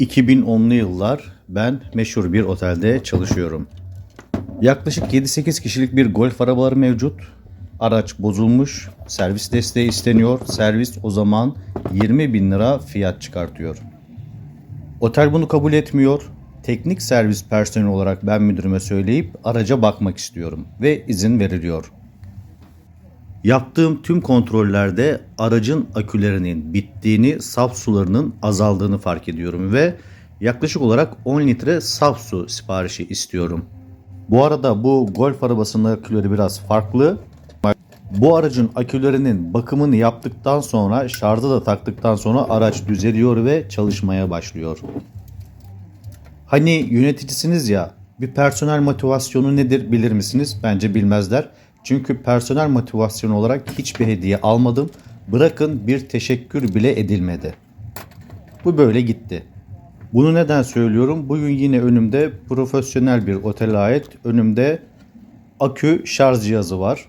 2010'lu yıllar ben meşhur bir otelde çalışıyorum. Yaklaşık 7-8 kişilik bir golf arabaları mevcut. Araç bozulmuş, servis desteği isteniyor. Servis o zaman 20 bin lira fiyat çıkartıyor. Otel bunu kabul etmiyor. Teknik servis personeli olarak ben müdürüme söyleyip araca bakmak istiyorum ve izin veriliyor. Yaptığım tüm kontrollerde aracın akülerinin bittiğini, saf sularının azaldığını fark ediyorum ve yaklaşık olarak 10 litre saf su siparişi istiyorum. Bu arada bu golf arabasının aküleri biraz farklı. Bu aracın akülerinin bakımını yaptıktan sonra şarjı da taktıktan sonra araç düzeliyor ve çalışmaya başlıyor. Hani yöneticisiniz ya bir personel motivasyonu nedir bilir misiniz? Bence bilmezler. Çünkü personel motivasyonu olarak hiçbir hediye almadım. Bırakın bir teşekkür bile edilmedi. Bu böyle gitti. Bunu neden söylüyorum? Bugün yine önümde profesyonel bir otele ait önümde akü şarj cihazı var.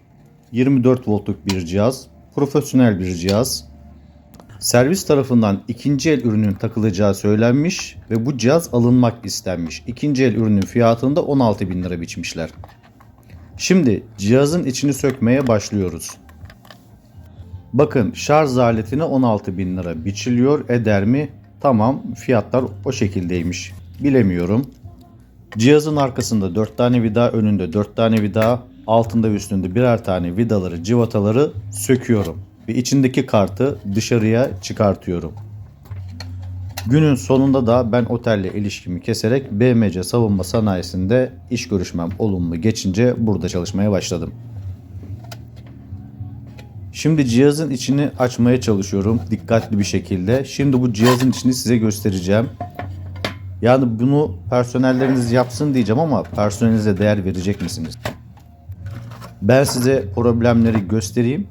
24 voltluk bir cihaz. Profesyonel bir cihaz. Servis tarafından ikinci el ürünün takılacağı söylenmiş ve bu cihaz alınmak istenmiş. İkinci el ürünün fiyatını da 16 bin lira biçmişler. Şimdi cihazın içini sökmeye başlıyoruz. Bakın şarj aletine 16 bin lira biçiliyor eder mi? Tamam fiyatlar o şekildeymiş. Bilemiyorum. Cihazın arkasında 4 tane vida, önünde 4 tane vida, altında ve üstünde birer tane vidaları, civataları söküyorum. Ve içindeki kartı dışarıya çıkartıyorum. Günün sonunda da ben otelle ilişkimi keserek BMC savunma sanayisinde iş görüşmem olumlu geçince burada çalışmaya başladım. Şimdi cihazın içini açmaya çalışıyorum dikkatli bir şekilde. Şimdi bu cihazın içini size göstereceğim. Yani bunu personelleriniz yapsın diyeceğim ama personelinize değer verecek misiniz? Ben size problemleri göstereyim.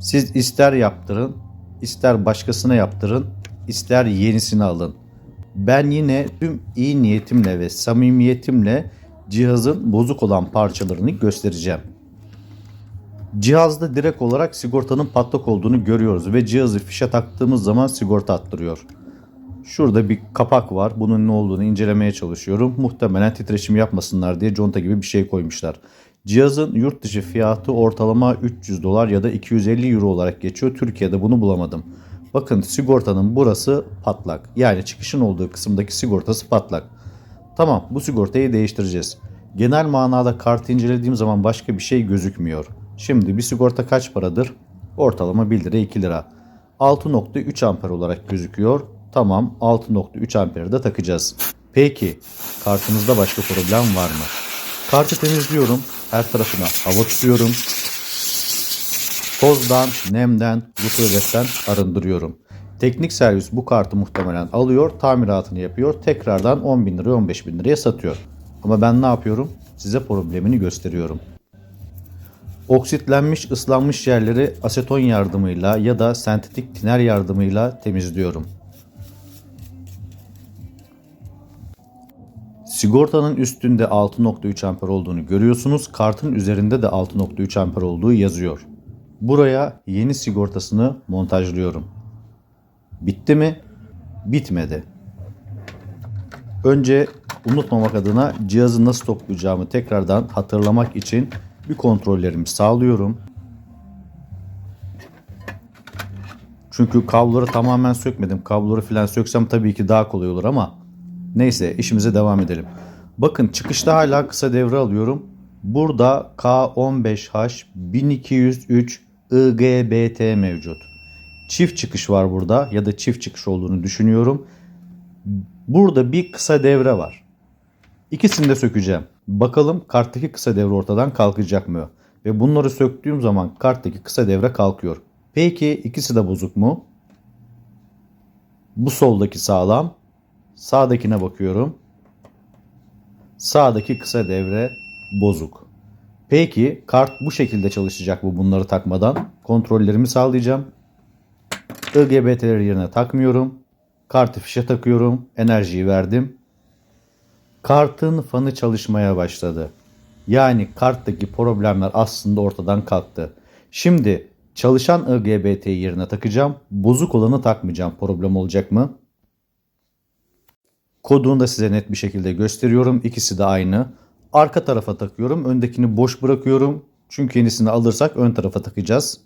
Siz ister yaptırın, ister başkasına yaptırın, ister yenisini alın. Ben yine tüm iyi niyetimle ve samimiyetimle cihazın bozuk olan parçalarını göstereceğim. Cihazda direkt olarak sigortanın patlak olduğunu görüyoruz ve cihazı fişe taktığımız zaman sigorta attırıyor. Şurada bir kapak var. Bunun ne olduğunu incelemeye çalışıyorum. Muhtemelen titreşim yapmasınlar diye conta gibi bir şey koymuşlar. Cihazın yurt dışı fiyatı ortalama 300 dolar ya da 250 euro olarak geçiyor. Türkiye'de bunu bulamadım. Bakın sigortanın burası patlak. Yani çıkışın olduğu kısımdaki sigortası patlak. Tamam bu sigortayı değiştireceğiz. Genel manada kartı incelediğim zaman başka bir şey gözükmüyor. Şimdi bir sigorta kaç paradır? Ortalama 1 lira 2 lira. 6.3 amper olarak gözüküyor. Tamam 6.3 amperi de takacağız. Peki kartımızda başka problem var mı? Kartı temizliyorum. Her tarafına hava tutuyorum. Tozdan, nemden, rutubetten arındırıyorum. Teknik servis bu kartı muhtemelen alıyor, tamiratını yapıyor, tekrardan 10 bin liraya 15 bin liraya satıyor. Ama ben ne yapıyorum? Size problemini gösteriyorum. Oksitlenmiş, ıslanmış yerleri aseton yardımıyla ya da sentetik tiner yardımıyla temizliyorum. Sigortanın üstünde 6.3 amper olduğunu görüyorsunuz. Kartın üzerinde de 6.3 amper olduğu yazıyor. Buraya yeni sigortasını montajlıyorum. Bitti mi? Bitmedi. Önce unutmamak adına cihazı nasıl toplayacağımı tekrardan hatırlamak için bir kontrollerimi sağlıyorum. Çünkü kabloları tamamen sökmedim. Kabloları falan söksem tabii ki daha kolay olur ama neyse işimize devam edelim. Bakın çıkışta hala kısa devre alıyorum. Burada K15H 1203 IGBT mevcut. Çift çıkış var burada ya da çift çıkış olduğunu düşünüyorum. Burada bir kısa devre var. İkisini de sökeceğim. Bakalım karttaki kısa devre ortadan kalkacak mı? Ve bunları söktüğüm zaman karttaki kısa devre kalkıyor. Peki ikisi de bozuk mu? Bu soldaki sağlam. Sağdakine bakıyorum. Sağdaki kısa devre bozuk. Peki kart bu şekilde çalışacak mı bunları takmadan? Kontrollerimi sağlayacağım. IGBT'leri yerine takmıyorum. Kartı fişe takıyorum. Enerjiyi verdim. Kartın fanı çalışmaya başladı. Yani karttaki problemler aslında ortadan kalktı. Şimdi çalışan IGBT'yi yerine takacağım. Bozuk olanı takmayacağım. Problem olacak mı? Kodunu da size net bir şekilde gösteriyorum. İkisi de aynı. Arka tarafa takıyorum. Öndekini boş bırakıyorum. Çünkü yenisini alırsak ön tarafa takacağız.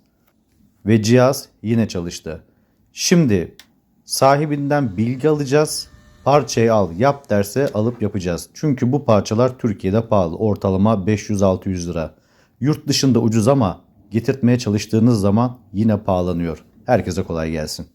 Ve cihaz yine çalıştı. Şimdi sahibinden bilgi alacağız. Parçayı al yap derse alıp yapacağız. Çünkü bu parçalar Türkiye'de pahalı. Ortalama 500-600 lira. Yurt dışında ucuz ama getirtmeye çalıştığınız zaman yine pahalanıyor. Herkese kolay gelsin.